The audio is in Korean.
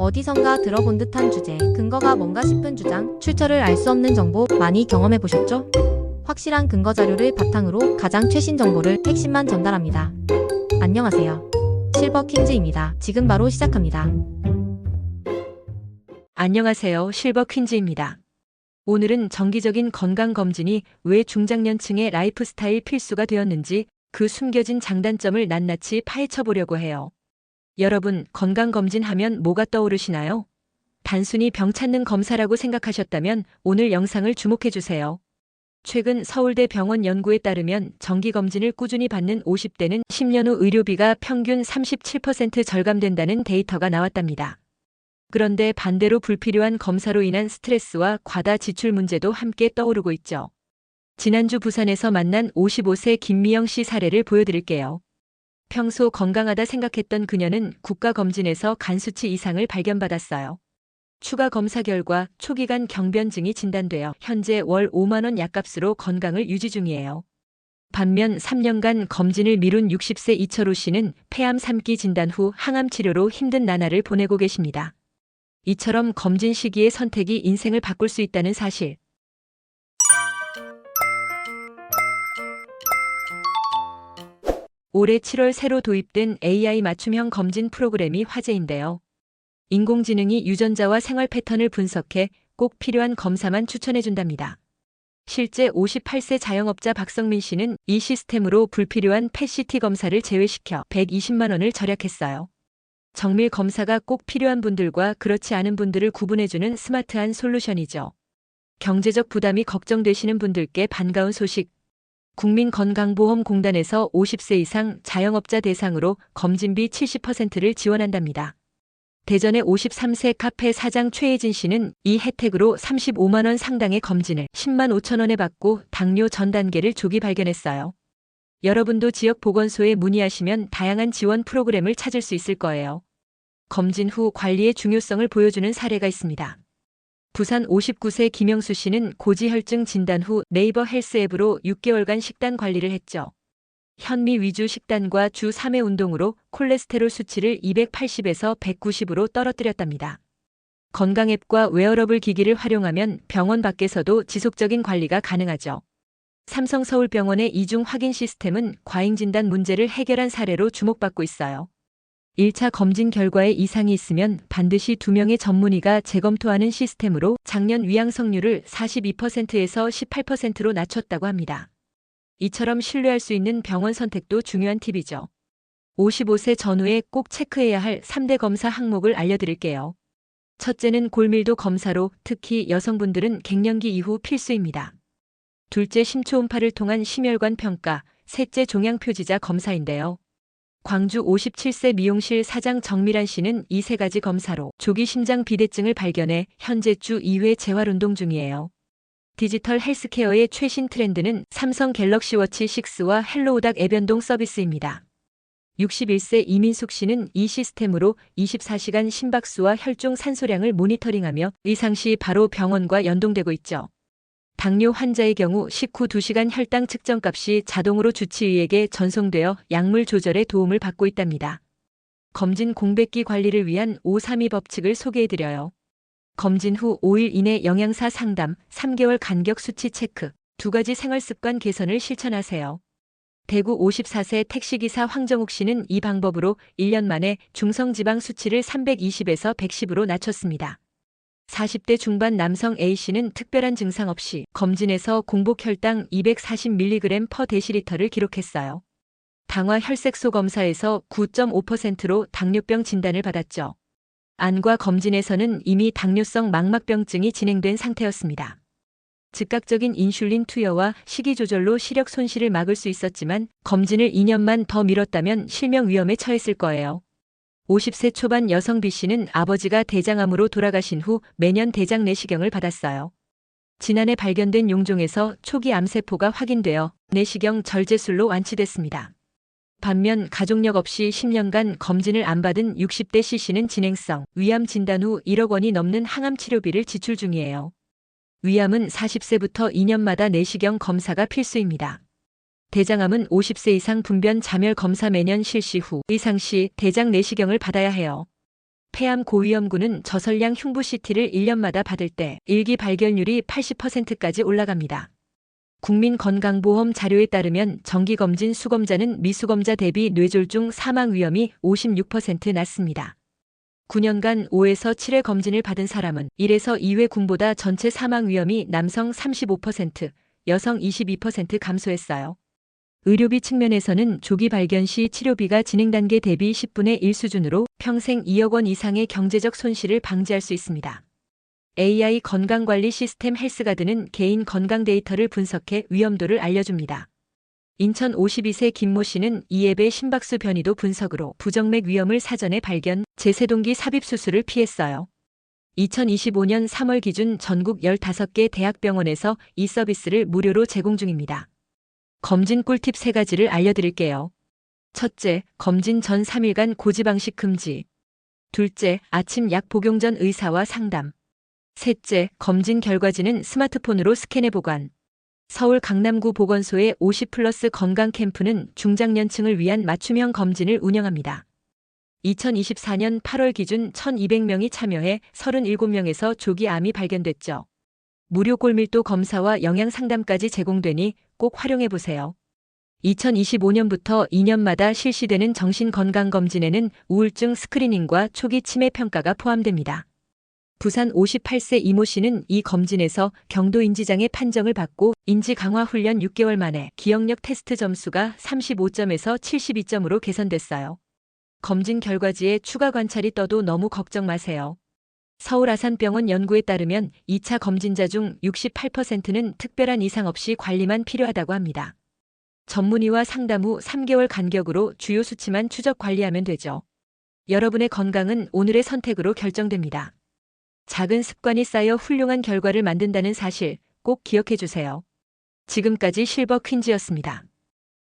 어디선가 들어본 듯한 주제, 근거가 뭔가 싶은 주장, 출처를 알 수 없는 정보 많이 경험해 보셨죠? 확실한 근거 자료를 바탕으로 가장 최신 정보를 핵심만 전달합니다. 안녕하세요. 실버 퀸즈입니다. 지금 바로 시작합니다. 안녕하세요. 실버 퀸즈입니다. 오늘은 정기적인 건강검진이 왜 중장년층의 라이프스타일 필수가 되었는지 그 숨겨진 장단점을 낱낱이 파헤쳐 보려고 해요. 여러분, 건강검진 하면 뭐가 떠오르시나요? 단순히 병 찾는 검사라고 생각하셨다면 오늘 영상을 주목해 주세요. 최근 서울대 병원 연구에 따르면 정기검진을 꾸준히 받는 50대는 10년 후 의료비가 평균 37% 절감된다는 데이터가 나왔답니다. 그런데 반대로 불필요한 검사로 인한 스트레스와 과다 지출 문제도 함께 떠오르고 있죠. 지난주 부산에서 만난 55세 김미영 씨 사례를 보여드릴게요. 평소 건강하다 생각했던 그녀는 국가검진에서 간 수치 이상을 발견받았어요. 추가 검사 결과 초기간 경변증이 진단되어 현재 월 5만원 약값으로 건강을 유지 중이에요. 반면 3년간 검진을 미룬 60세 이철우 씨는 폐암 3기 진단 후 항암 치료로 힘든 나날을 보내고 계십니다. 이처럼 검진 시기의 선택이 인생을 바꿀 수 있다는 사실. 올해 7월 새로 도입된 AI 맞춤형 검진 프로그램이 화제인데요. 인공지능이 유전자와 생활 패턴을 분석해 꼭 필요한 검사만 추천해준답니다. 실제 58세 자영업자 박성민 씨는 이 시스템으로 불필요한 펫CT 검사를 제외시켜 120만 원을 절약했어요. 정밀 검사가 꼭 필요한 분들과 그렇지 않은 분들을 구분해주는 스마트한 솔루션이죠. 경제적 부담이 걱정되시는 분들께 반가운 소식. 국민건강보험공단에서 50세 이상 자영업자 대상으로 검진비 70%를 지원한답니다. 대전의 53세 카페 사장 최혜진 씨는 이 혜택으로 35만 원 상당의 검진을 10만 5천 원에 받고 당뇨 전 단계를 조기 발견했어요. 여러분도 지역 보건소에 문의하시면 다양한 지원 프로그램을 찾을 수 있을 거예요. 검진 후 관리의 중요성을 보여주는 사례가 있습니다. 부산 59세 김영수 씨는 고지혈증 진단 후 네이버 헬스 앱으로 6개월간 식단 관리를 했죠. 현미 위주 식단과 주 3회 운동으로 콜레스테롤 수치를 280에서 190으로 떨어뜨렸답니다. 건강 앱과 웨어러블 기기를 활용하면 병원 밖에서도 지속적인 관리가 가능하죠. 삼성 서울병원의 이중 확인 시스템은 과잉 진단 문제를 해결한 사례로 주목받고 있어요. 1차 검진 결과에 이상이 있으면 반드시 2명의 전문의가 재검토하는 시스템으로 작년 위양성률을 42%에서 18%로 낮췄다고 합니다. 이처럼 신뢰할 수 있는 병원 선택도 중요한 팁이죠. 55세 전후에 꼭 체크해야 할 3대 검사 항목을 알려드릴게요. 첫째는 골밀도 검사로 특히 여성분들은 갱년기 이후 필수입니다. 둘째 심초음파를 통한 심혈관 평가, 셋째 종양표지자 검사인데요. 광주 57세 미용실 사장 정미란 씨는 이 세 가지 검사로 조기 심장 비대증을 발견해 현재 주 2회 재활 운동 중이에요. 디지털 헬스케어의 최신 트렌드는 삼성 갤럭시 워치 6와 헬로우닥 애변동 서비스입니다. 61세 이민숙 씨는 이 시스템으로 24시간 심박수와 혈중 산소량을 모니터링하며 의상 시 바로 병원과 연동되고 있죠. 당뇨 환자의 경우 식후 2시간 혈당 측정값이 자동으로 주치의에게 전송되어 약물 조절에 도움을 받고 있답니다. 검진 공백기 관리를 위한 532 법칙을 소개해드려요. 검진 후 5일 이내 영양사 상담, 3개월 간격 수치 체크, 두 가지 생활습관 개선을 실천하세요. 대구 54세 택시기사 황정욱 씨는 이 방법으로 1년 만에 중성지방 수치를 320에서 110으로 낮췄습니다. 40대 중반 남성 A씨는 특별한 증상 없이 검진에서 공복 혈당 240mg 퍼 데시리터를 기록했어요. 당화 혈색소 검사에서 9.5%로 당뇨병 진단을 받았죠. 안과 검진에서는 이미 당뇨성 망막병증이 진행된 상태였습니다. 즉각적인 인슐린 투여와 식이 조절로 시력 손실을 막을 수 있었지만 검진을 2년만 더 미뤘다면 실명 위험에 처했을 거예요. 50세 초반 여성 B 씨는 아버지가 대장암으로 돌아가신 후 매년 대장 내시경을 받았어요. 지난해 발견된 용종에서 초기 암세포가 확인되어 내시경 절제술로 완치됐습니다. 반면 가족력 없이 10년간 검진을 안 받은 60대 C 씨는 진행성 위암 진단 후 1억 원이 넘는 항암 치료비를 지출 중이에요. 위암은 40세부터 2년마다 내시경 검사가 필수입니다. 대장암은 50세 이상 분변 자멸 검사 매년 실시 후 의상 시 대장 내시경을 받아야 해요. 폐암 고위험군은 저설량 흉부 CT를 1년마다 받을 때 일기 발견율이 80%까지 올라갑니다. 국민건강보험 자료에 따르면 정기검진 수검자는 미수검자 대비 뇌졸중 사망 위험이 56% 낮습니다. 9년간 5에서 7회 검진을 받은 사람은 1에서 2회 군보다 전체 사망 위험이 남성 35%, 여성 22% 감소했어요. 의료비 측면에서는 조기 발견 시 치료비가 진행 단계 대비 10분의 1 수준으로 평생 2억 원 이상의 경제적 손실을 방지할 수 있습니다. AI 건강관리 시스템 헬스가드는 개인 건강 데이터를 분석해 위험도를 알려줍니다. 인천 52세 김모 씨는 이 앱의 심박수 변이도 분석으로 부정맥 위험을 사전에 발견, 제세동기 삽입 수술을 피했어요. 2025년 3월 기준 전국 15개 대학병원에서 이 서비스를 무료로 제공 중입니다. 검진 꿀팁 3가지를 알려드릴게요. 첫째, 검진 전 3일간 고지방식 금지. 둘째, 아침 약 복용 전 의사와 상담. 셋째, 검진 결과지는 스마트폰으로 스캔해 보관. 서울 강남구 보건소의 50 플러스 건강 캠프는 중장년층을 위한 맞춤형 검진을 운영합니다. 2024년 8월 기준 1,200명이 참여해 37명에서 조기 암이 발견됐죠. 무료 골밀도 검사와 영양 상담까지 제공되니 꼭 활용해 보세요. 2025년부터 2년마다 실시되는 정신건강검진에는 우울증 스크리닝과 초기 치매 평가가 포함됩니다. 부산 58세 이모 씨는 이 검진에서 경도 인지장애 판정을 받고 인지 강화 훈련 6개월 만에 기억력 테스트 점수가 35점에서 72점으로 개선됐어요. 검진 결과지에 추가 관찰이 떠도 너무 걱정 마세요. 서울 아산병원 연구에 따르면 2차 검진자 중 68%는 특별한 이상 없이 관리만 필요하다고 합니다. 전문의와 상담 후 3개월 간격으로 주요 수치만 추적 관리하면 되죠. 여러분의 건강은 오늘의 선택으로 결정됩니다. 작은 습관이 쌓여 훌륭한 결과를 만든다는 사실 꼭 기억해 주세요. 지금까지 실버 퀸즈였습니다.